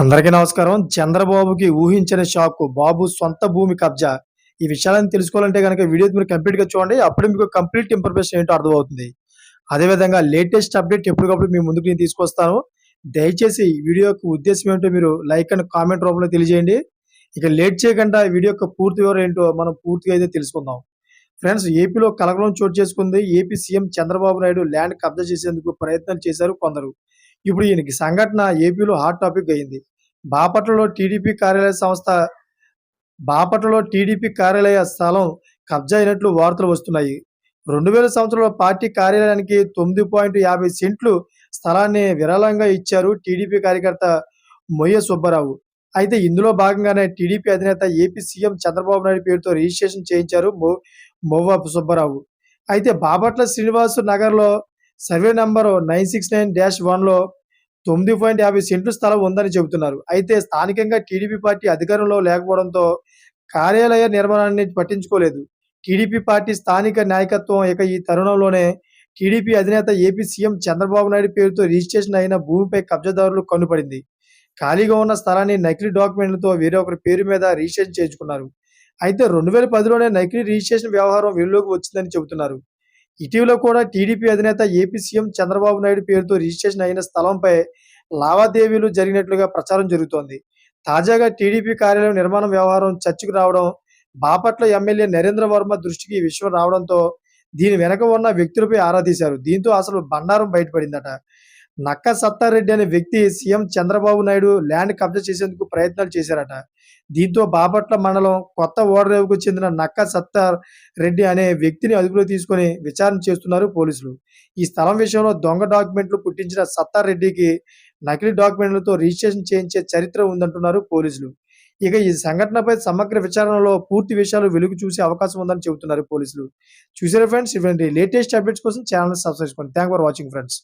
అందరికీ నమస్కారం. చంద్రబాబుకి ఊహించిన షాక్ బాబు సొంత భూమి కబ్జా. ఈ విషయాలను తెలుసుకోవాలంటే కనుక వీడియో మీరు కంప్లీట్గా చూడండి. అప్పుడు మీకు కంప్లీట్ ఇన్ఫర్మేషన్ ఏంటో అర్థమవుతుంది. అదేవిధంగా లేటెస్ట్ అప్డేట్ ఎప్పటికప్పుడు మీ ముందుకు నేను తీసుకొస్తాను. దయచేసి వీడియో యొక్క ఉద్దేశం ఏంటో మీరు లైక్ అండ్ కామెంట్ రూపంలో తెలియజేయండి. ఇక లేట్ చేయకుండా వీడియో యొక్క పూర్తి వివరం ఏంటో మనం పూర్తిగా అయితే తెలుసుకుందాం. ఫ్రెండ్స్ ఏపీలో కలకలం చోటు చేసుకుంది. AP CM Chandrababu Naidu land కబ్జా చేసేందుకు ప్రయత్నాలు చేశారు కొందరు. ఇప్పుడు ఈయనకి సంఘటన ఏపీలో హాట్ టాపిక్ అయింది. బాపట్లలో టీడీపీ కార్యాలయ సంస్థ బాపట్లలో టీడీపీ కార్యాలయ స్థలం కబ్జా అయినట్లు వార్తలు వస్తున్నాయి. రెండు వేల సంవత్సరంలో పార్టీ కార్యాలయానికి తొమ్మిది పాయింట్ యాభై సెంట్లు స్థలాన్ని విరాళంగా ఇచ్చారు టీడీపీ కార్యకర్త మొయ్య సుబ్బారావు. అయితే ఇందులో భాగంగానే టీడీపీ అధినేత ఏపీ సీఎం చంద్రబాబు నాయుడు పేరుతో రిజిస్ట్రేషన్ చేయించారు మొవ్వ సుబ్బారావు. అయితే బాపట్ల శ్రీనివాసు నగర్లో survey number nine six nine dash వన్లో తొమ్మిది పాయింట్ యాభై సెంట్లు స్థలం ఉందని చెబుతున్నారు. అయితే స్థానికంగా టీడీపీ పార్టీ అధికారంలో లేకపోవడంతో కార్యాలయ నిర్మాణాన్ని పట్టించుకోలేదు. టీడీపీ పార్టీ స్థానిక నాయకత్వం ఇక ఈ తరుణంలోనే టీడీపీ అధినేత ఏపీ సీఎం చంద్రబాబు నాయుడు పేరుతో రిజిస్ట్రేషన్ అయిన భూమిపై కబ్జాదారులు కన్నుపడింది. ఖాళీగా ఉన్న స్థలాన్ని నకిలీ డాక్యుమెంట్లతో వేరొకరి పేరు మీద రిజిస్ట్రేషన్ చేయించుకున్నారు. అయితే రెండు వేల పదిలోనే నకిలీ రిజిస్ట్రేషన్ వ్యవహారం వెలుగులోకి వచ్చిందని చెబుతున్నారు. ఇటీవల కూడా టీడీపీ అధినేత ఏపీ సీఎం చంద్రబాబు నాయుడు పేరుతో రిజిస్ట్రేషన్ అయిన స్థలంపై లావాదేవీలు జరిగినట్లుగా ప్రచారం జరుగుతోంది. తాజాగా టీడీపీ కార్యాలయం నిర్మాణం వ్యవహారం చర్చకు రావడం బాపట్ల ఎమ్మెల్యే నరేంద్ర వర్మ దృష్టికి ఈ విషయం రావడంతో దీని వెనక ఉన్న వ్యక్తులపై ఆరా తీశారు. దీంతో అసలు బండారం బయటపడిందట. నక్క సత్తారెడ్డి అనే వ్యక్తి సీఎం చంద్రబాబు నాయుడు ల్యాండ్ కబ్జా చేసేందుకు ప్రయత్నాలు చేశారట. దీంతో బాపట్ల మండలం కొత్త ఓడరేవుకు చెందిన నక్క సత్తార్ రెడ్డి అనే వ్యక్తిని అదుపులో తీసుకొని విచారణ చేస్తున్నారు పోలీసులు. ఈ స్థలం విషయంలో దొంగ డాక్యుమెంట్లు పుట్టించిన సత్తార్ రెడ్డికి నకిలీ డాక్యుమెంట్లతో రిజిస్ట్రేషన్ చేయించే చరిత్ర ఉందంటున్నారు పోలీసులు. ఇక ఈ సంఘటనపై సమగ్ర విచారణలో పూర్తి విషయాలు వెలుగు చూసే అవకాశం ఉందని చెబుతున్నారు పోలీసులు. చూసారా ఫ్రెండ్స్ ఇటువంటి లేటెస్ట్ అప్డేట్స్ కోసం ఛానల్ సబ్స్క్రైబ్ చేసుకోండి. Thank for watching friends.